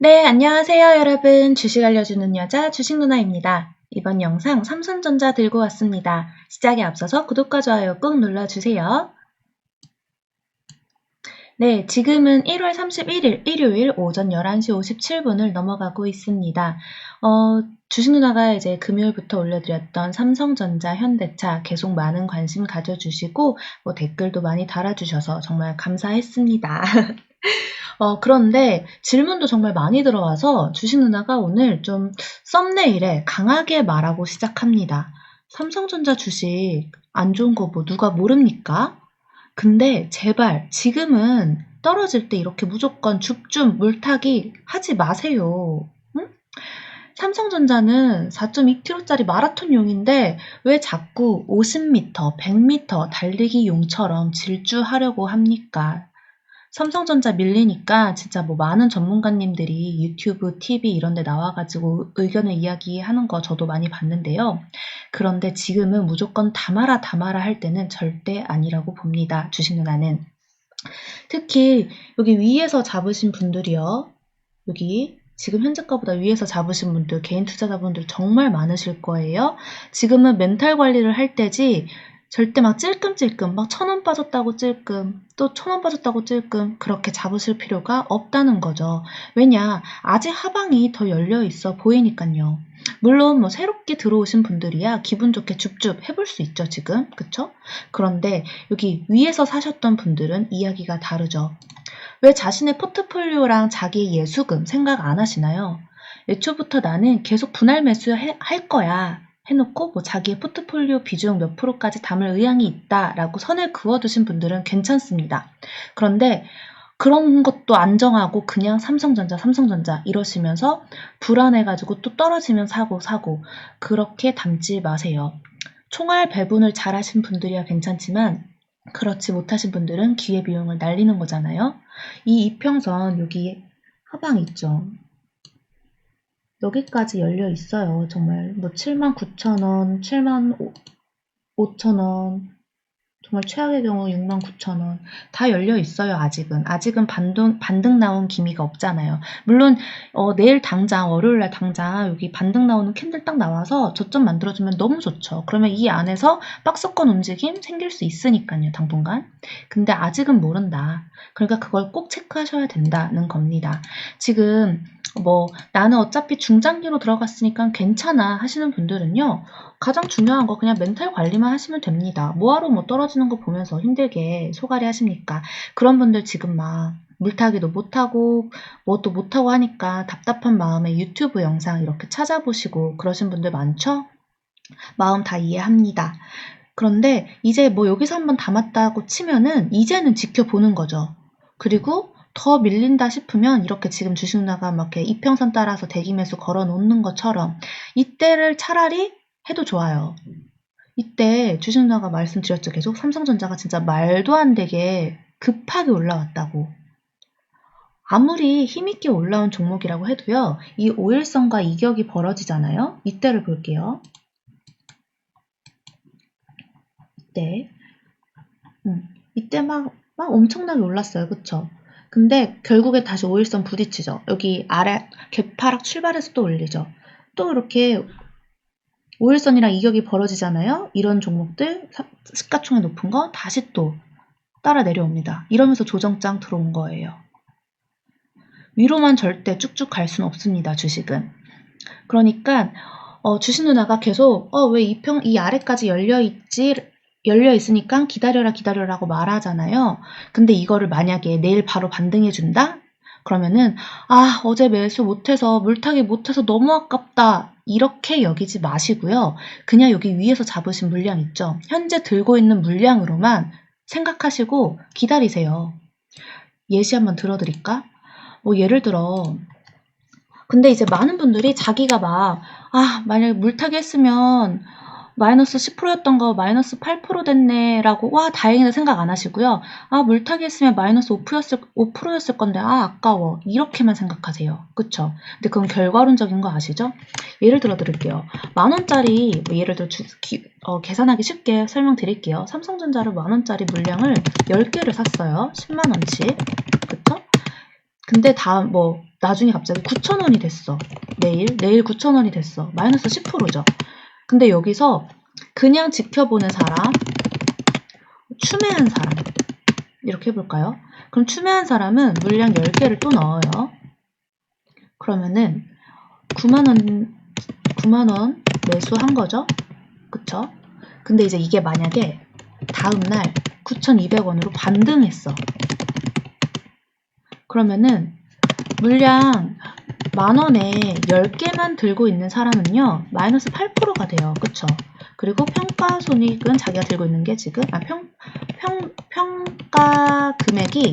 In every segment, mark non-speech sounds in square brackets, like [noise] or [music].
네, 안녕하세요, 여러분. 주식 알려주는 여자 주식 누나입니다. 이번 영상 삼성전자 들고 왔습니다. 시작에 앞서서 구독과 좋아요 꾹 눌러주세요. 네, 지금은 1월 31일 일요일 오전 11시 57분을 넘어가고 있습니다. 어, 주식 누나가 이제 금요일부터 올려드렸던 삼성전자, 현대차 계속 많은 관심 가져주시고 뭐 댓글도 많이 달아주셔서 정말 감사했습니다. [laughs] 어, 그런데 질문도 정말 많이 들어와서 주식 누나가 오늘 좀 썸네일에 강하게 말하고 시작합니다. 삼성전자 주식 안 좋은 거 뭐 누가 모릅니까? 근데 제발 지금은 떨어질 때 이렇게 무조건 줍줍 물타기 하지 마세요. 응? 삼성전자는 4.2km짜리 마라톤용인데 왜 자꾸 50m, 100m 달리기 용처럼 질주하려고 합니까? 삼성전자 밀리니까 진짜 뭐 많은 전문가님들이 유튜브, TV 이런 데 나와가지고 의견을 이야기하는 거 저도 많이 봤는데요. 그런데 지금은 무조건 담아라 담아라 할 때는 절대 아니라고 봅니다. 주식 누나는. 특히 여기 위에서 잡으신 분들이요. 여기 지금 현재가보다 위에서 잡으신 분들, 개인 투자자분들 정말 많으실 거예요. 지금은 멘탈 관리를 할 때지 절대 막 찔끔찔끔 막 천 원 빠졌다고 찔끔 또 천 원 빠졌다고 찔끔 그렇게 잡으실 필요가 없다는 거죠. 왜냐 아직 하방이 더 열려 있어 보이니까요. 물론 뭐 새롭게 들어오신 분들이야 기분 좋게 줍줍 해볼 수 있죠 지금 그쵸? 그런데 여기 위에서 사셨던 분들은 이야기가 다르죠. 왜 자신의 포트폴리오랑 자기의 예수금 생각 안 하시나요? 애초부터 나는 계속 분할 매수할 거야. 해놓고 뭐 자기의 포트폴리오 비중 몇 프로까지 담을 의향이 있다라고 선을 그어두신 분들은 괜찮습니다. 그런데 그런 것도 안정하고 그냥 삼성전자, 삼성전자 이러시면서 불안해가지고 또 떨어지면 사고 사고 그렇게 담지 마세요. 총알 배분을 잘 하신 분들이야 괜찮지만 그렇지 못하신 분들은 기회비용을 날리는 거잖아요. 이 이평선 여기 하방 있죠. 여기까지 열려 있어요. 정말 뭐 79,000원, 75,000원, 정말 최악의 경우 69,000원 다 열려 있어요. 아직은 아직은 반등 반등 나온 기미가 없잖아요. 물론 어, 내일 당장 월요일 날 당장 여기 반등 나오는 캔들 딱 나와서 저점 만들어주면 너무 좋죠. 그러면 이 안에서 박스권 움직임 생길 수 있으니까요. 당분간. 근데 아직은 모른다. 그러니까 그걸 꼭 체크하셔야 된다는 겁니다. 지금 뭐 나는 어차피 중장기로 들어갔으니까 괜찮아 하시는 분들은요. 가장 중요한 거 그냥 멘탈 관리만 하시면 됩니다. 뭐하러 뭐 떨어지는 거 보면서 힘들게 소갈이 하십니까? 그런 분들 지금 막 물타기도 못하고 뭣도 못하고 하니까 답답한 마음에 유튜브 영상 이렇게 찾아보시고 그러신 분들 많죠? 마음 다 이해합니다. 그런데 이제 뭐 여기서 한번 담았다고 치면은 이제는 지켜보는 거죠. 그리고 더 밀린다 싶으면 이렇게 지금 주식 나가 막 이렇게 이평선 따라서 대기 매수 걸어 놓는 것처럼 이때를 차라리 해도 좋아요. 이때 주식 나가 말씀드렸죠. 계속 삼성전자가 진짜 말도 안 되게 급하게 올라왔다고. 아무리 힘있게 올라온 종목이라고 해도요. 이 오일선과 이격이 벌어지잖아요. 이때를 볼게요. 이때. 음, 이때 막, 막 엄청나게 올랐어요. 그쵸? 근데 결국에 다시 5일선 부딪히죠. 여기 아래 개파락 출발해서 또 올리죠. 또 이렇게 5일선이랑 이격이 벌어지잖아요. 이런 종목들 시가총액 높은 거 다시 또 따라 내려옵니다. 이러면서 조정장 들어온 거예요. 위로만 절대 쭉쭉 갈 수는 없습니다. 주식은. 그러니까 어, 주식 누나가 계속 어, 왜 이 평, 이 아래까지 열려 있지 열려 있으니까 기다려라 기다려라고 말하잖아요. 근데 이거를 만약에 내일 바로 반등해 준다? 그러면은 아 어제 매수 못해서 물타기 못해서 너무 아깝다 이렇게 여기지 마시고요. 그냥 여기 위에서 잡으신 물량 있죠. 현재 들고 있는 물량으로만 생각하시고 기다리세요. 예시 한번 들어드릴까? 뭐 예를 들어 근데 이제 많은 분들이 자기가 막 아 만약에 물타기 했으면 마이너스 10%였던 거 마이너스 8% 됐네 라고 와 다행이다 생각 안 하시고요. 아 물타기 했으면 마이너스 5%였을, 5%였을 건데 아 아까워 이렇게만 생각하세요. 그쵸? 근데 그건 결과론적인 거 아시죠? 예를 들어 드릴게요. 만원짜리 뭐 예를 들어 주, 기, 어, 계산하기 쉽게 설명드릴게요. 삼성전자를 만원짜리 물량을 10개를 샀어요. 10만원치. 그쵸? 근데 다음 뭐 나중에 갑자기 9,000원이 됐어. 내일, 내일 9,000원이 됐어. 마이너스 10%죠. 근데 여기서 그냥 지켜보는 사람, 추매한 사람. 이렇게 해볼까요? 그럼 추매한 사람은 물량 10개를 또 넣어요. 그러면은 9만원, 9만원 매수한 거죠? 그쵸? 근데 이제 이게 만약에 다음날 9,200원으로 반등했어. 그러면은 물량 만원에 10개만 들고 있는 사람은요, 마이너스 8%가 돼요. 그쵸? 그리고 평가 손익은 자기가 들고 있는 게 지금, 아, 평, 평, 평가 금액이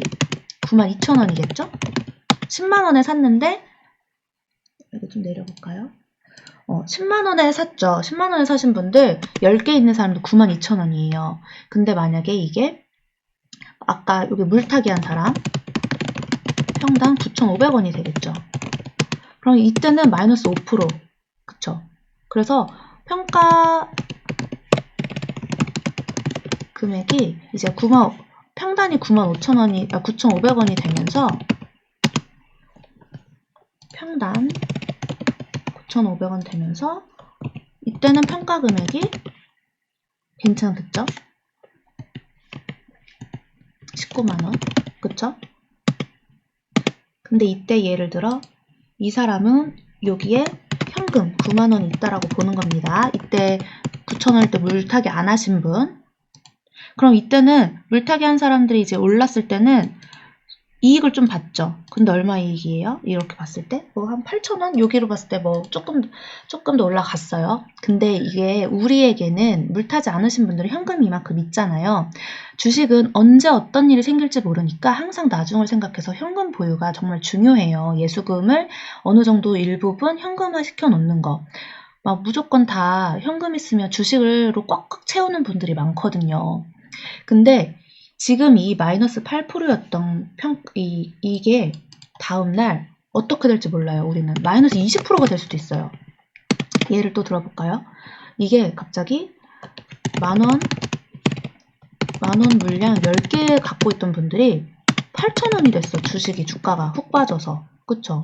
92,000원이겠죠? 10만원에 샀는데, 이거 좀 내려볼까요? 어, 10만원에 샀죠. 10만원에 사신 분들 10개 있는 사람도 92,000원이에요. 근데 만약에 이게 아까 여기 물타기 한 사람 평당 9,500원이 되겠죠. 그럼 이때는 마이너스 5% 그쵸? 그래서 평가 금액이 이제 9만 평단이 9만 5천 원이 아 9,500원이 되면서 평단 9,500원 되면서 이때는 평가 금액이 괜찮겠죠? 19만원 그쵸? 근데 이때 예를 들어 이 사람은 여기에 현금 9만 원이 있다라고 보는 겁니다. 이때 9천 원일 때 물타기 안 하신 분 그럼 이때는 물타기 한 사람들이 이제 올랐을 때는 이익을 좀 봤죠. 근데 얼마 이익이에요? 이렇게 봤을 때? 뭐 한 8,000원? 여기로 봤을 때 뭐 조금, 조금 더 올라갔어요. 근데 이게 우리에게는 물타지 않으신 분들은 현금이 이만큼 있잖아요. 주식은 언제 어떤 일이 생길지 모르니까 항상 나중을 생각해서 현금 보유가 정말 중요해요. 예수금을 어느 정도 일부분 현금화 시켜 놓는 거. 막 무조건 다 현금 있으면 주식으로 꽉꽉 채우는 분들이 많거든요. 근데 지금 이 마이너스 8%였던 평, 이, 이게 다음날 어떻게 될지 몰라요, 우리는. 마이너스 20%가 될 수도 있어요. 예를 또 들어볼까요? 이게 갑자기 만원, 만원 물량 10개 갖고 있던 분들이 8,000원이 됐어, 주식이, 주가가 훅 빠져서. 그쵸?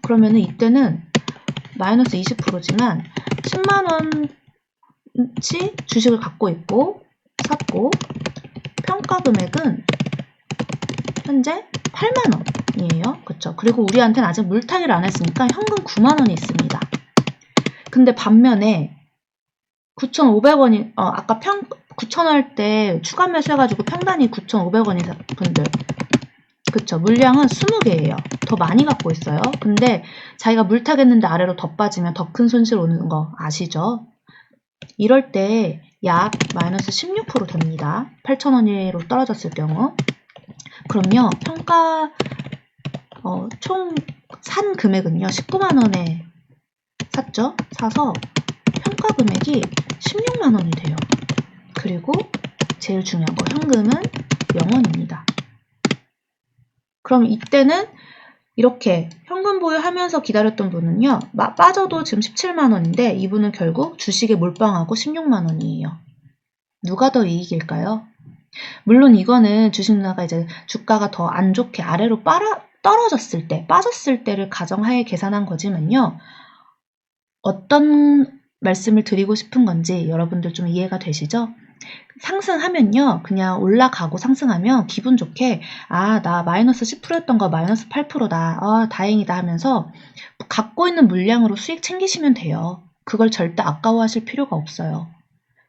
그러면은 이때는 마이너스 20%지만 10만원치 주식을 갖고 있고, 샀고, 평가 금액은 현재 8만 원이에요. 그쵸? 그리고 우리한테는 아직 물타기를 안 했으니까 현금 9만 원이 있습니다. 근데 반면에 9,500원이 어, 아까 평 9,000원 할 때 추가 매수해가지고 평단이 9,500원이 분들 그쵸? 물량은 20개예요. 더 많이 갖고 있어요. 근데 자기가 물타겠는데 아래로 더 빠지면 더 큰 손실 오는 거 아시죠? 이럴 때 약 마이너스 16% 됩니다. 8,000원으로 떨어졌을 경우. 그럼요, 평가, 어, 총 산 금액은요, 19만원에 샀죠? 사서 평가 금액이 16만원이 돼요. 그리고 제일 중요한 거, 현금은 0원입니다. 그럼 이때는 이렇게 현금 보유하면서 기다렸던 분은요, 마- 빠져도 지금 17만원인데 이분은 결국 주식에 몰빵하고 16만원이에요. 누가 더 이익일까요? 물론 이거는 주식 누나가 이제 주가가 더 안 좋게 아래로 빨아, 떨어졌을 때, 빠졌을 때를 가정하에 계산한 거지만요. 어떤 말씀을 드리고 싶은 건지 여러분들 좀 이해가 되시죠? 상승하면요, 그냥 올라가고 상승하면 기분 좋게, 아, 나 마이너스 10%였던 거 마이너스 8%다. 아, 다행이다 하면서 갖고 있는 물량으로 수익 챙기시면 돼요. 그걸 절대 아까워하실 필요가 없어요.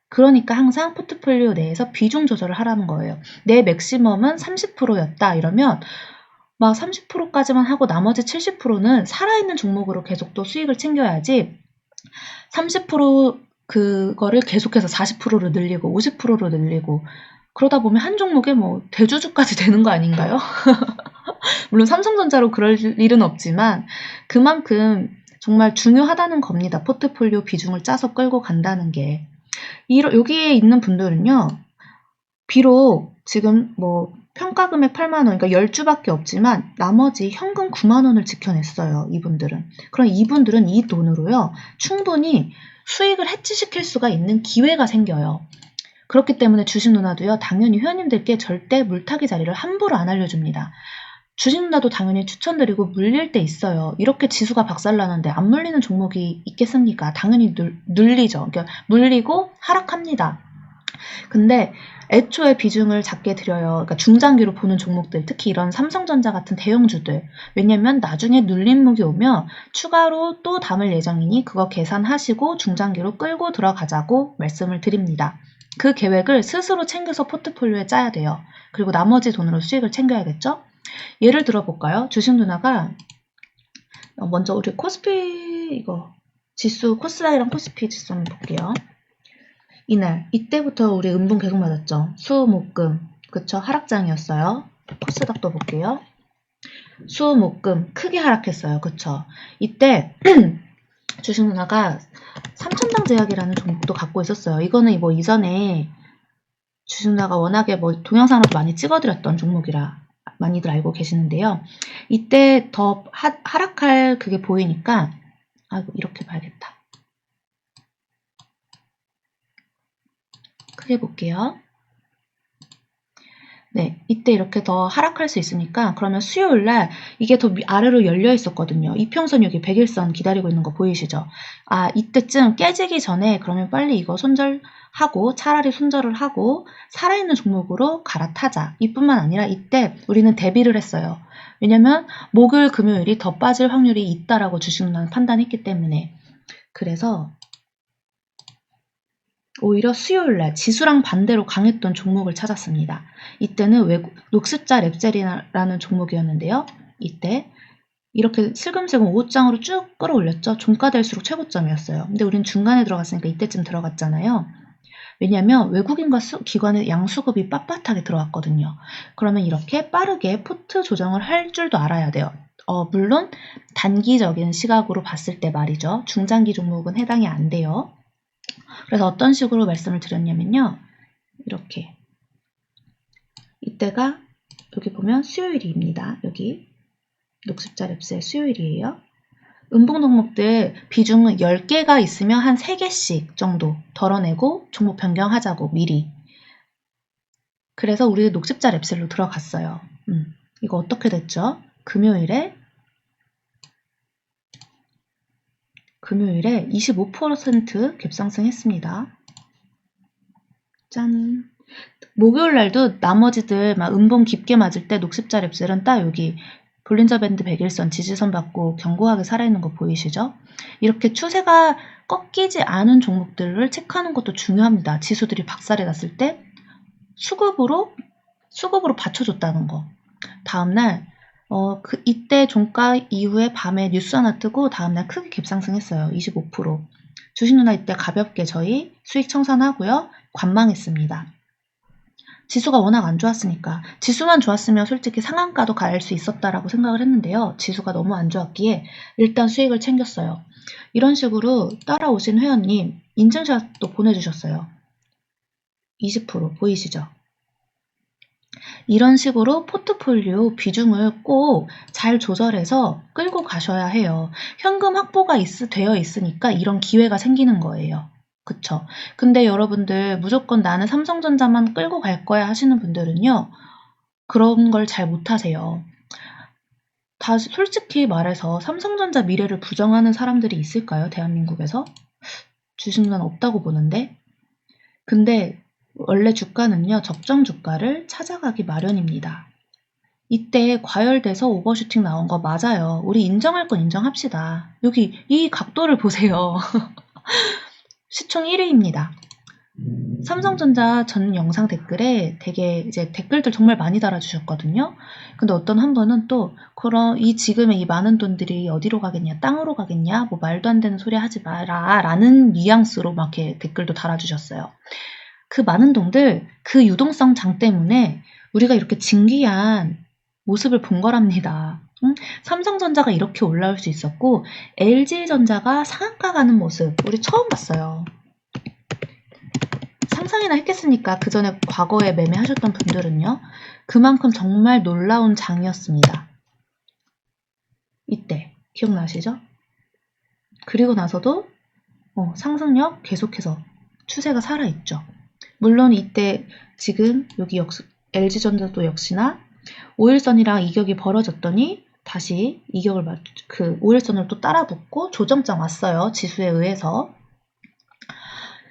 그러니까 항상 포트폴리오 내에서 비중 조절을 하라는 거예요. 내 맥시멈은 30%였다 이러면 막 30%까지만 하고 나머지 70%는 살아있는 종목으로 계속 또 수익을 챙겨야지 30% 그거를 계속해서 40%로 늘리고 50%로 늘리고 그러다 보면 한 종목에 뭐 대주주까지 [laughs] 되는 거 아닌가요? [laughs] 물론 삼성전자로 그럴 일은 없지만 그만큼 정말 중요하다는 겁니다. 포트폴리오 비중을 짜서 끌고 간다는 게. 여기에 있는 분들은요, 비록 지금 뭐 평가 금액 8만 원, 그러니까 10주밖에 없지만 나머지 현금 9만 원을 지켜냈어요, 이분들은. 그럼 이분들은 이 돈으로요, 충분히 수익을 해치시킬 수가 있는 기회가 생겨요. 그렇기 때문에 주식 누나도요, 당연히 회원님들께 절대 물타기 자리를 함부로 안 알려줍니다. 주식나도 당연히 추천드리고 물릴 때 있어요. 이렇게 지수가 박살나는데 안 물리는 종목이 있겠습니까? 당연히 늘, 늘리죠. 그러니까 물리고 하락합니다. 근데 애초에 비중을 작게 들여요. 그러니까 중장기로 보는 종목들, 특히 이런 삼성전자 같은 대형주들. 왜냐면 나중에 눌림목이 오면 추가로 또 담을 예정이니 그거 계산하시고 중장기로 끌고 들어가자고 말씀을 드립니다. 그 계획을 스스로 챙겨서 포트폴리오에 짜야 돼요. 그리고 나머지 돈으로 수익을 챙겨야겠죠? 예를 들어 볼까요? 주식 누나가 먼저 우리 코스피 이거 지수 코스닥이랑 코스피 지수 한번 볼게요. 이날 이때부터 우리 음봉 계속 맞았죠. 수, 목, 금 그쵸? 하락장이었어요. 코스닥도 볼게요. 수, 목, 금 크게 하락했어요. 그쵸? 이때 [clears throat] 주식 누나가 삼천당 제약이라는 종목도 갖고 있었어요. 이거는 뭐 이전에 주식 누나가 워낙에 뭐 동영상으로도 많이 찍어드렸던 종목이라 많이들 알고 계시는데요. 이때 더 하, 하락할 그게 보이니까 아이고 이렇게 봐야겠다. 크게 볼게요. 네, 이때 이렇게 더 하락할 수 있으니까 그러면 수요일 날 이게 더 아래로 열려 있었거든요. 이평선 여기 100일선 기다리고 있는 거 보이시죠? 아, 이때쯤 깨지기 전에 그러면 빨리 이거 손절하고 차라리 손절을 하고 살아있는 종목으로 갈아타자. 이뿐만 아니라 이때 우리는 대비를 했어요. 왜냐면 목요일 금요일이 더 빠질 확률이 있다라고 주식은 판단했기 때문에 그래서 오히려 수요일 날 지수랑 반대로 강했던 종목을 찾았습니다. 이때는 외국, 녹습자 랩셀이라는 종목이었는데요. 이때 이렇게 슬금슬금 5장으로 쭉 끌어올렸죠. 종가될수록 최고점이었어요. 근데 우린 중간에 들어갔으니까 이때쯤 들어갔잖아요. 왜냐하면 외국인과 수, 기관의 양수급이 빳빳하게 들어왔거든요. 그러면 이렇게 빠르게 포트 조정을 할 줄도 알아야 돼요. 어, 물론 단기적인 시각으로 봤을 때 말이죠. 중장기 종목은 해당이 안 돼요. 그래서 어떤 식으로 말씀을 드렸냐면요. 이렇게. 이때가 여기 보면 수요일입니다. 여기 녹습자 랩스의 수요일이에요. 음봉 종목들 비중은 10개가 있으면 한 3개씩 정도 덜어내고 종목 변경하자고 미리. 그래서 우리 녹습자 랩셀로 들어갔어요. 음, 이거 어떻게 됐죠? 금요일에 금요일에 25% 갭상승했습니다. 짠. 목요일 날도 나머지들 막 음봉 깊게 맞을 때 녹십자 랩셀은 딱 여기 볼린저 밴드 100일선 지지선 받고 견고하게 살아있는 거 보이시죠? 이렇게 추세가 꺾이지 않은 종목들을 체크하는 것도 중요합니다. 지수들이 박살이 났을 때 수급으로 수급으로 받쳐줬다는 거. 다음날 어, 그, 이때 종가 이후에 밤에 뉴스 하나 뜨고 다음날 크게 갭상승했어요. 25%. 주식 누나 이때 가볍게 저희 수익 청산하고요. 관망했습니다. 지수가 워낙 안 좋았으니까 지수만 좋았으면 솔직히 상한가도 갈 수 있었다라고 생각을 했는데요. 지수가 너무 안 좋았기에 일단 수익을 챙겼어요. 이런 식으로 따라오신 회원님 인증샷도 보내주셨어요. 20% 보이시죠? 이런 식으로 포트폴리오 비중을 꼭 잘 조절해서 끌고 가셔야 해요. 현금 확보가 있, 되어 있으니까 이런 기회가 생기는 거예요. 그쵸? 근데 여러분들 무조건 나는 삼성전자만 끌고 갈 거야 하시는 분들은요. 그런 걸 잘 못하세요. 다 솔직히 말해서 삼성전자 미래를 부정하는 사람들이 있을까요? 대한민국에서? 주식은 없다고 보는데. 근데 원래 주가는요, 적정 주가를 찾아가기 마련입니다. 이때 과열돼서 오버슈팅 나온 거 맞아요. 우리 인정할 건 인정합시다. 여기 이 각도를 보세요. [laughs] 시총 1위입니다. 삼성전자 전 영상 댓글에 되게 이제 댓글들 정말 많이 달아주셨거든요. 근데 어떤 한 분은 또, 그럼 이 지금의 이 많은 돈들이 어디로 가겠냐, 땅으로 가겠냐, 뭐 말도 안 되는 소리 하지 마라, 라는 뉘앙스로 막 이렇게 댓글도 달아주셨어요. 그 많은 돈들, 그 유동성 장 때문에 우리가 이렇게 진기한 모습을 본 거랍니다. 응? 삼성전자가 이렇게 올라올 수 있었고, LG전자가 상한가 가는 모습, 우리 처음 봤어요. 상상이나 했겠습니까? 그 전에 과거에 매매하셨던 분들은요. 그만큼 정말 놀라운 장이었습니다. 이때, 기억나시죠? 그리고 나서도 어, 상승력 계속해서 추세가 살아있죠. 물론 이때 지금 여기 LG전자도 역시나 오일선이랑 이격이 벌어졌더니 다시 이격을 맞, 그 오일선을 또 따라 붙고 조정장 왔어요. 지수에 의해서.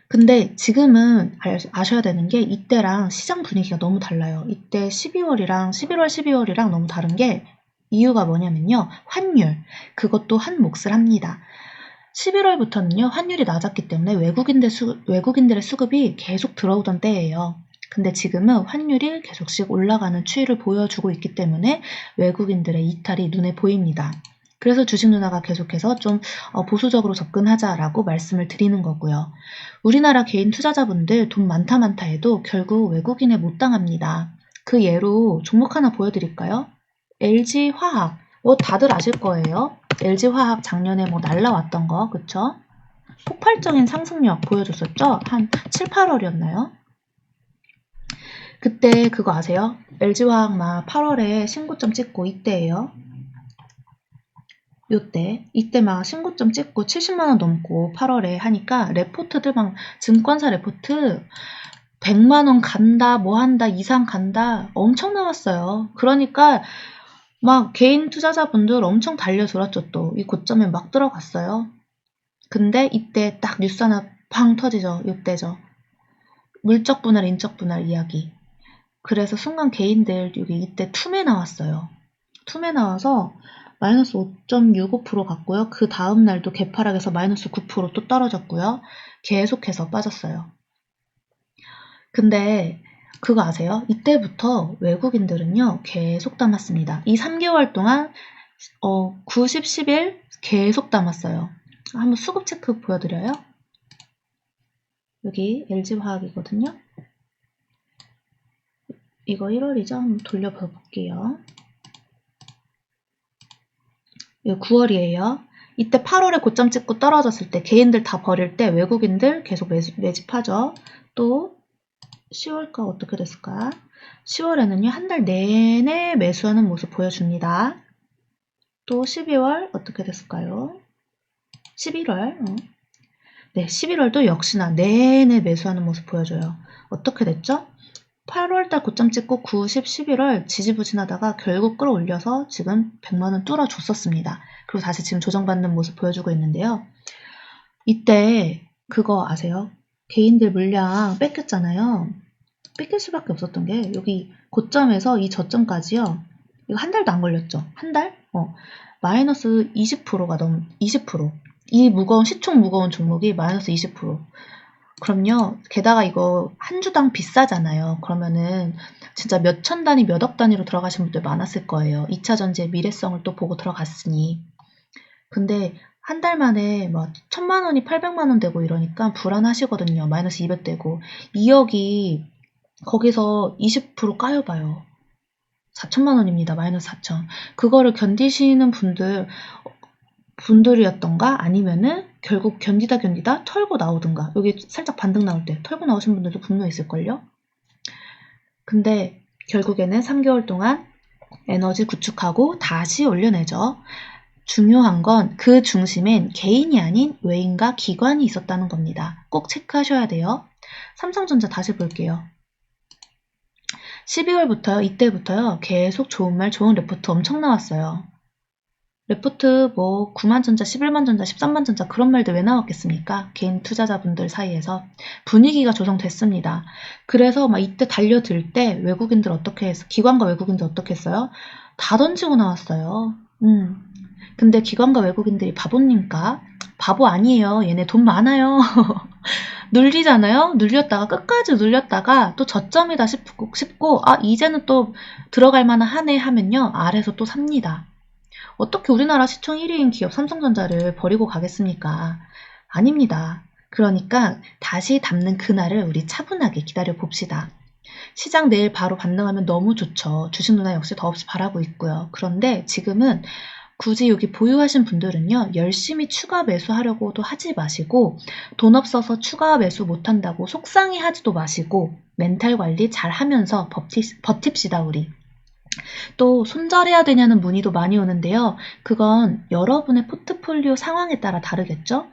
근데 지금은 알- 아셔야 되는 게 이때랑 시장 분위기가 너무 달라요. 이때 12월이랑 11월, 12월이랑 너무 다른 게 이유가 뭐냐면요. 환율. 그것도 한 몫을 합니다. 11월부터는요, 환율이 낮았기 때문에 외국인들 수, 외국인들의 수급이 계속 들어오던 때예요. 근데 지금은 환율이 계속씩 올라가는 추이를 보여주고 있기 때문에 외국인들의 이탈이 눈에 보입니다. 그래서 주식 누나가 계속해서 좀 어, 보수적으로 접근하자라고 말씀을 드리는 거고요. 우리나라 개인 투자자분들 돈 많다 많다 해도 결국 외국인에 못 당합니다. 그 예로 종목 하나 보여드릴까요? LG화학. 뭐 다들 아실 거예요. LG화학 작년에 뭐 날라왔던 거, 그쵸? 폭발적인 상승력 보여줬었죠? 한 7, 8월이었나요? 그때 그거 아세요? LG화학 막 8월에 신고점 찍고 이때예요. 요때 이때 막 신고점 찍고 70만 원 넘고 8월에 하니까 레포트들 막 증권사 레포트 100만 원 간다 뭐 한다 이상 간다 엄청 나왔어요. 그러니까 막 개인 투자자분들 엄청 달려들었죠 또 이 고점에 막 들어갔어요. 근데 이때 딱 뉴스 하나 팡 터지죠. 요때죠. 물적 분할 인적 분할 이야기. 그래서 순간 개인들 여기 이때 툼에 나왔어요. 툼에 나와서 마이너스 5.65% 갔고요. 그 다음 날도 개파락에서 마이너스 9%또 떨어졌고요. 계속해서 빠졌어요. 근데 그거 아세요? 이때부터 외국인들은요, 계속 담았습니다. 이 3개월 동안, 어, 90, 10일 계속 담았어요. 한번 수급 체크 보여드려요. 여기 LG화학이거든요. 이거 1월이죠? 한번 돌려봐 볼게요. 이거 9월이에요. 이때 8월에 고점 찍고 떨어졌을 때 개인들 다 버릴 때 외국인들 계속 매집, 매집하죠. 또 10월가 어떻게 됐을까? 10월에는요, 한 달 내내 매수하는 모습 보여줍니다. 또 12월 어떻게 됐을까요? 11월, 어. 네, 11월도 역시나 내내 매수하는 모습 보여줘요. 어떻게 됐죠? 8월달 고점 찍고 9, 10, 11월 지지부진하다가 결국 끌어올려서 지금 100만원 뚫어줬었습니다. 그리고 다시 지금 조정받는 모습 보여주고 있는데요. 이때 그거 아세요? 개인들 물량 뺏겼잖아요. 뺏길 수밖에 없었던 게 여기 고점에서 이 저점까지요. 이거 한 달도 안 걸렸죠. 한 달? 어. 마이너스 20%가 넘, 20%. 이 무거운, 시총 무거운 종목이 마이너스 20%. 그럼요. 게다가 이거 한 주당 비싸잖아요. 그러면은 진짜 몇 천 단위, 몇 억 단위로 들어가신 분들 많았을 거예요. 2차 전지의 미래성을 또 보고 들어갔으니. 근데 한 달 만에 막 천만 원이 800만 원 되고 이러니까 불안하시거든요. 마이너스 200 되고. 2억이 거기서 20% 까여봐요. 4천만 원입니다. 마이너스 4천. 그거를 견디시는 분들, 분들이었던가 아니면은 결국 견디다 견디다 털고 나오든가 여기 살짝 반등 나올 때 털고 나오신 분들도 분명 있을걸요? 근데 결국에는 3개월 동안 에너지 구축하고 다시 올려내죠. 중요한 건 그 중심엔 개인이 아닌 외인과 기관이 있었다는 겁니다. 꼭 체크하셔야 돼요. 삼성전자 다시 볼게요. 12월부터요, 이때부터요, 계속 좋은 말, 좋은 레포트 엄청 나왔어요. 레포트 뭐 9만 전자, 11만 전자, 13만 전자 그런 말들 왜 나왔겠습니까? 개인 투자자분들 사이에서 분위기가 조성됐습니다. 그래서 막 이때 달려들 때 외국인들 어떻게 했어? 기관과 외국인들 어떻게 했어요? 다 던지고 나왔어요. 음. 근데 기관과 외국인들이 바보니까 바보 아니에요. 얘네 돈 많아요. [laughs] 눌리잖아요. 눌렸다가 끝까지 눌렸다가 또 저점이다 싶고, 싶고 아 이제는 또 들어갈 만한 하네 하면요 아래서 또 삽니다. 어떻게 우리나라 시총 1위인 기업 삼성전자를 버리고 가겠습니까? 아닙니다. 그러니까 다시 담는 그날을 우리 차분하게 기다려 봅시다. 시장 내일 바로 반등하면 너무 좋죠. 주식 누나 역시 더없이 바라고 있고요. 그런데 지금은 굳이 여기 보유하신 분들은요, 열심히 추가 매수하려고도 하지 마시고, 돈 없어서 추가 매수 못한다고 속상해 하지도 마시고, 멘탈 관리 잘 하면서 버티, 버팁시다, 우리. 또 손절해야 되냐는 문의도 많이 오는데요. 그건 여러분의 포트폴리오 상황에 따라 다르겠죠?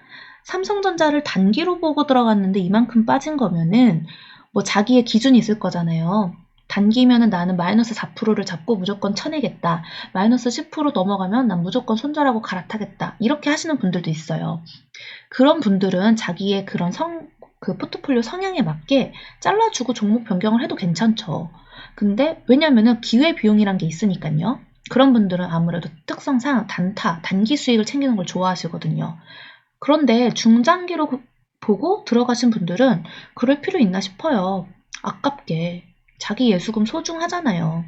삼성전자를 단기로 보고 들어갔는데 이만큼 빠진 거면은 뭐 자기의 기준이 있을 거잖아요. 단기면은 나는 마이너스 4%를 잡고 무조건 쳐내겠다. 마이너스 10% 넘어가면 난 무조건 손절하고 갈아타겠다. 이렇게 하시는 분들도 있어요. 그런 분들은 자기의 그런 성, 그 포트폴리오 성향에 맞게 잘라주고 종목 변경을 해도 괜찮죠. 근데 왜냐면은 기회 비용이란 게 있으니까요. 그런 분들은 아무래도 특성상 단타, 단기 수익을 챙기는 걸 좋아하시거든요. 그런데 중장기로 그- 보고 들어가신 분들은 그럴 필요 있나 싶어요. 아깝게. 자기 예수금 소중하잖아요.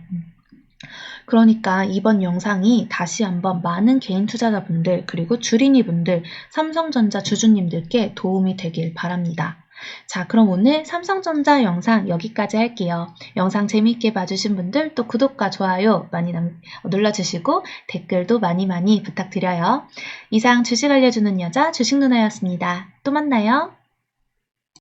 그러니까 이번 영상이 다시 한번 많은 개인 투자자분들 그리고 주린이 분들 삼성전자 주주님들께 도움이 되길 바랍니다. 자, 그럼 오늘 삼성전자 영상 여기까지 할게요. 영상 재미있게 봐주신 분들 또 구독과 좋아요 많이 남, 눌러주시고 댓글도 많이 많이 부탁드려요. 이상 주식 알려주는 여자 주식 누나였습니다. 또 만나요.